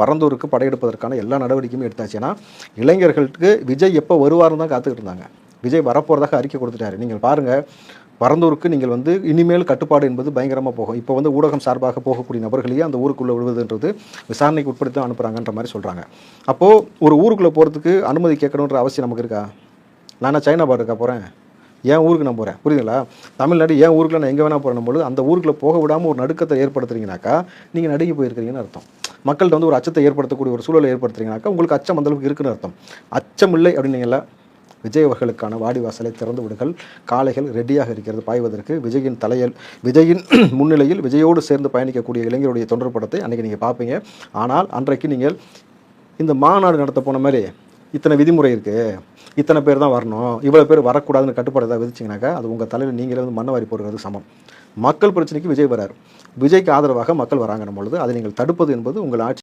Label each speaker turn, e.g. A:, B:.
A: பரந்தூருக்கு படையெடுப்பதற்கான எல்லா நடவடிக்கையும் எடுத்தாச்சு. ஏன்னா இளைஞர்களுக்கு விஜய் எப்போ வருவார்னு தான் காத்துக்கிட்டு இருந்தாங்க. விஜய் வரப்போகிறதாக அறிக்கை கொடுத்துட்டாரு. நீங்கள் பாருங்கள் பரந்தூருக்கு நீங்கள் வந்து இனிமேல் கட்டுப்பாடு என்பது பயங்கரமாக போகும். இப்போ வந்து ஊடகம் சார்பாக போகக்கூடிய நபர்களையே அந்த ஊருக்குள்ளே விடுவதுன்றது விசாரணைக்கு உட்படுத்தி தான் அனுப்புகிறாங்கன்ற மாதிரி சொல்கிறாங்க அப்போது ஒரு ஊருக்குள்ளே போகிறதுக்கு அனுமதி கேட்கணுன்ற அவசியம் நமக்கு இருக்கா? நான் சைனா பாடு இருக்கா போகிறேன் என் ஊருக்கு நான் போகிறேன் புரியுதுங்களா? தமிழ்நாடு என் ஊருக்குள்ள நான் எங்கே வேணால் போகிறேன் பொழுது அந்த ஊருக்குள்ளே போக விடாமல் ஒரு நடுக்கத்தை ஏற்படுத்துறீங்கனாக்கா நீங்கள் நடுங்கி போயிருக்கிறீங்கன்னு அர்த்தம். மக்கள்கிட்ட வந்து ஒரு அச்சத்தை ஏற்படுத்தக்கூடிய ஒரு சூழலை ஏற்படுத்துறீங்கனாக்கா உங்களுக்கு அச்சம் அந்தளவுக்கு இருக்குன்னு அர்த்தம். அச்சம் இல்லை. அப்படின்னீங்களா விஜய் அவர்களுக்கான வாடி வாசலை திறந்து விடுங்கள். காளைகள் ரெடியாக இருக்கிறது பாய்வதற்கு. விஜயின் தலையல் விஜயின் முன்னிலையில் விஜயோடு சேர்ந்து பயணிக்கக்கூடிய இளைஞருடைய தொண்டர் படத்தை அன்றைக்கி நீங்கள் பார்ப்பீங்க. ஆனால் அன்றைக்கு நீங்கள் இந்த மாநாடு நடத்த போன மாதிரி இத்தனை விதிமுறை இருக்குது இத்தனை பேர் தான் வரணும். இவ்வளோ பேர் வரக்கூடாதுன்னு கட்டுப்பாடு ஏதாவது விதிச்சிங்கனாக்கா அது உங்கள் தலையில் நீங்களே வந்து மண்ணை வாரி போடுறது சமம். மக்கள் பிரச்சனைக்கு விஜய் வரார். விஜய்க்கு ஆதரவாக மக்கள் வராங்கன்னும் பொழுது அதை நீங்கள் தடுப்பது என்பது உங்கள் ஆட்சி